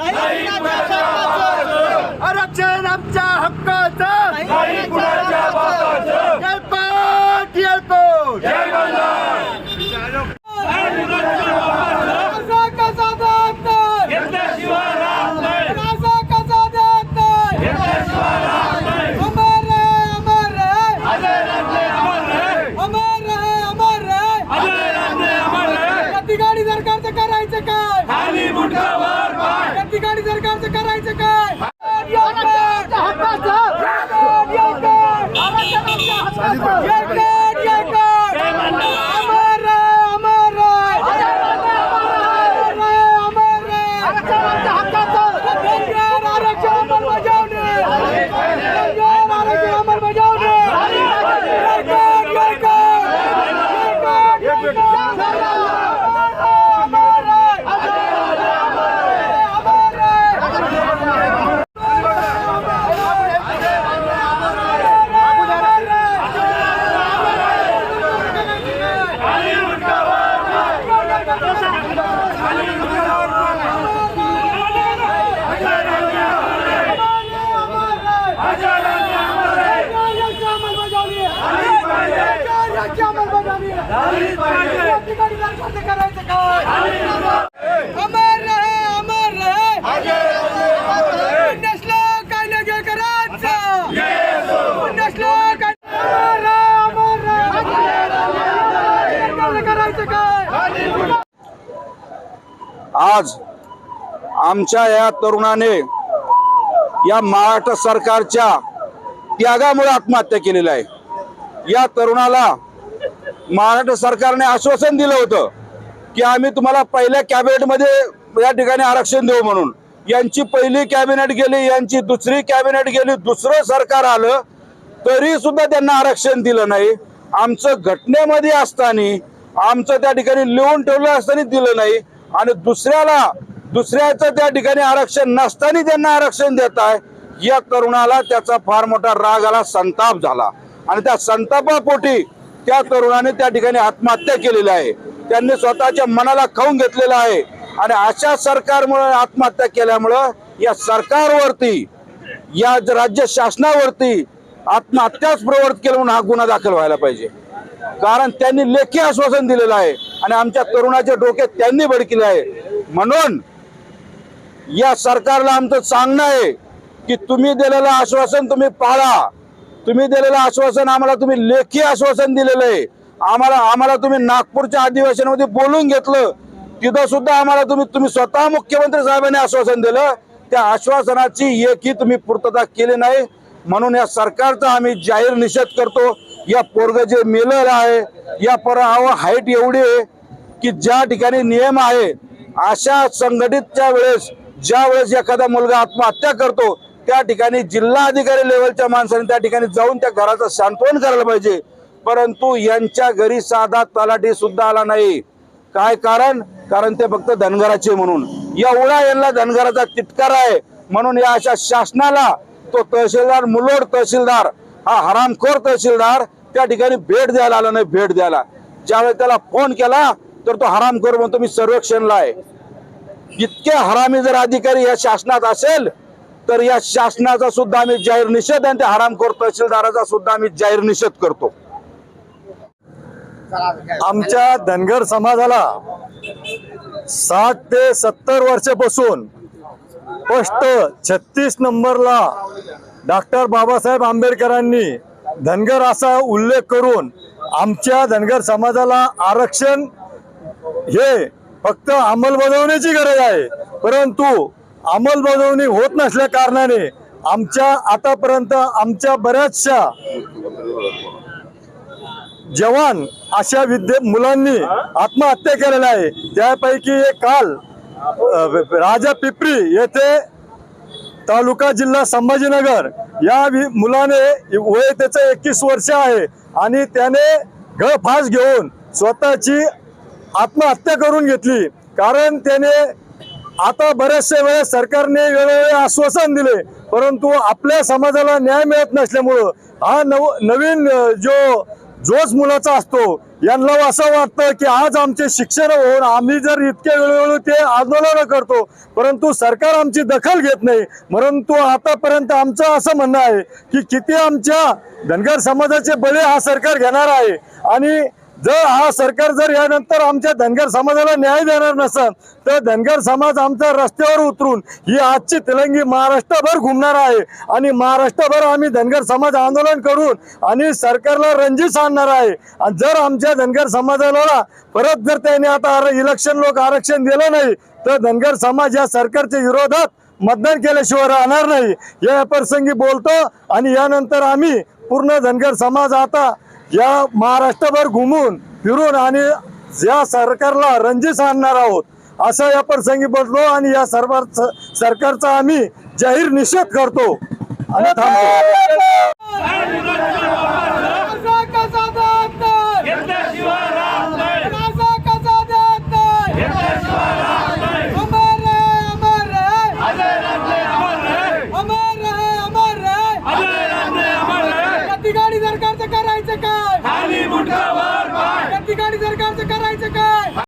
¡Ahí está! जय करायचं काय अमर रहे अमर रहे। नसलो काय लगे करायचं नसलो काय अमर रहे, अमर रहे. करायचं काय आज आमच्या या तरुणाने या महाराष्ट्र सरकारच्या त्यागामुळे आत्महत्या केलेली आहे. या तरुणाला महाराष्ट्र सरकारने आश्वासन दिलं होतं की आम्ही तुम्हाला पहिल्या कॅबिनेटमध्ये या ठिकाणी आरक्षण देऊ म्हणून. यांची पहिली कॅबिनेट गेली यांची दुसरी कॅबिनेट गेली दुसरं सरकार आलं तरी सुद्धा त्यांना आरक्षण दिलं नाही. आमचं घटनेमध्ये असताना आमचं त्या ठिकाणी लिहून ठेवलं असताना दिलं नाही आणि दुसऱ्याला दुसऱ्याचं त्या ठिकाणी आरक्षण नसताना त्यांना आरक्षण देत आहे. या तरुणाला त्याचा फार मोठा राग आला संताप झाला. आणि त्या संतापापोटी त्या तरुणाने त्या ठिकाणी आत्महत्या केलेली आहे. त्यांनी स्वतःच्या मनाला खाऊन घेतलेलं आहे. आणि अशा सरकारमुळे आत्महत्या केल्यामुळं या सरकारवरती या राज्य शासनावरती आत्महत्याच प्रवृत्त केलं म्हणून हा गुन्हा दाखल व्हायला पाहिजे. कारण त्यांनी लेखी आश्वासन दिलेलं आहे आणि आमच्या तरुणाच्या डोके त्यांनी भडकिले आहे. म्हणून या सरकारला आमचं सांगणं आहे की तुम्ही दिलेलं आश्वासन तुम्ही पाळा. तुम्ही दिलेलं आश्वासन आम्हाला तुम्ही लेखी आश्वासन दिलेलं आहे. आम्हाला आम्हाला तुम्ही नागपूरच्या अधिवेशनामध्ये बोलून घेतलं. तिथं सुद्धा आम्हाला तुम्ही तुम्ही स्वतः मुख्यमंत्री साहेबांनी आश्वासन दिलं. त्या आश्वासनाची एकही तुम्ही पूर्तता केली नाही. म्हणून या सरकारचा आम्ही जाहीर निषेध करतो. या पोरग जे मेलेलं आहे या पर हाईट एवढी आहे की ज्या ठिकाणी नियम आहे अशा संघटितच्या वेळेस ज्या वेळेस एखादा मुलगा आत्महत्या करतो त्या ठिकाणी जिल्हा अधिकारी लेवलच्या माणसाने त्या ठिकाणी जाऊन त्या घराचं सांत्वन करायला पाहिजे. परंतु यांच्या घरी साधा तलाठी सुद्धा आला नाही. काय कारण? कारण ते फक्त धनगराचे म्हणून. एवढा यांना धनगराचा तिटकार आहे. म्हणून या अशा शासनाला तो तहसीलदार मुलोड तहसीलदार हा हरामखोर तहसीलदार त्या ठिकाणी भेट द्यायला आला नाही भेट द्यायला. ज्यावेळी त्याला फोन केला तर तो हरामखोर म्हणतो मी सर्वेक्षणला आहे. इतके हरामी जर अधिकारी या शासनात असेल तर या शासनाचा सुद्धा आम्ही जाहीर निषेध आणि त्या हरामखोर तहसीलदाराचा सुद्धा आम्ही जाहीर निषेध करतो. आमच्या धनगर समाजाला साठ ते सत्तर वर्षापासून स्पष्ट छत्तीस नंबरला डॉक्टर बाबासाहेब आंबेडकरांनी धनगर असा उल्लेख करून आमच्या धनगर समाजाला आरक्षण हे फक्त अंमलबजावणीची गरज आहे. परंतु अंमलबजावणी होत नसल्या कारणाने आमच्या आतापर्यंत आमच्या बऱ्याचशा जवान अशा विद्या मुलांनी आत्महत्या केलेल्या आहे. त्यापैकी एक काल राजा पिपरी येथे तालुका जिल्हा संभाजीनगर या वि- मुलाने वय त्याचं एकवीस वर्ष आहे आणि त्याने गळफास घेऊन स्वतःची आत्महत्या करून घेतली. कारण त्याने आता बऱ्याचशा वेळेस सरकारने वेळोवेळी आश्वासन दिले परंतु आपल्या समाजाला न्याय मिळत नसल्यामुळं हा नव नवीन जो जोश मुलाचा असतो यांना असं वाटतं की आज आमचे शिक्षण होऊन आम्ही जर इतके वेळोवेळी ते आंदोलन करतो परंतु सरकार आमची दखल घेत नाही परंतु आतापर्यंत आमचं असं म्हणणं आहे की किती आमच्या धनगर समाजाचे बळी हा सरकार घेणार आहे. आणि जर हा सरकार जर यानंतर आमच्या धनगर समाजाला न्याय देणार नसेल तर धनगर समाज आमच्या रस्त्यावर उतरून ही आजची तिलंगी महाराष्ट्रभर घुमणार आहे. आणि महाराष्ट्रभर आम्ही धनगर समाज आंदोलन करून आणि सरकारला रंजीत आणणार आहे. आणि जर आमच्या धनगर समाजाला परत जर त्यांनी आता इलेक्शन लोक आरक्षण दिलं नाही तर धनगर समाज या सरकारच्या विरोधात मतदान केल्याशिवाय राहणार नाही. या प्रसंगी बोलतो आणि यानंतर आम्ही पूर्ण धनगर समाज आता या महाराष्ट्रभर घुमून फिरून आणि या सरकारला रंजीत आणणार आहोत असं या प्रसंगी बोललो आणि या सर्व सरकारचा आम्ही जाहीर निषेध करतो. आणि थांबतो.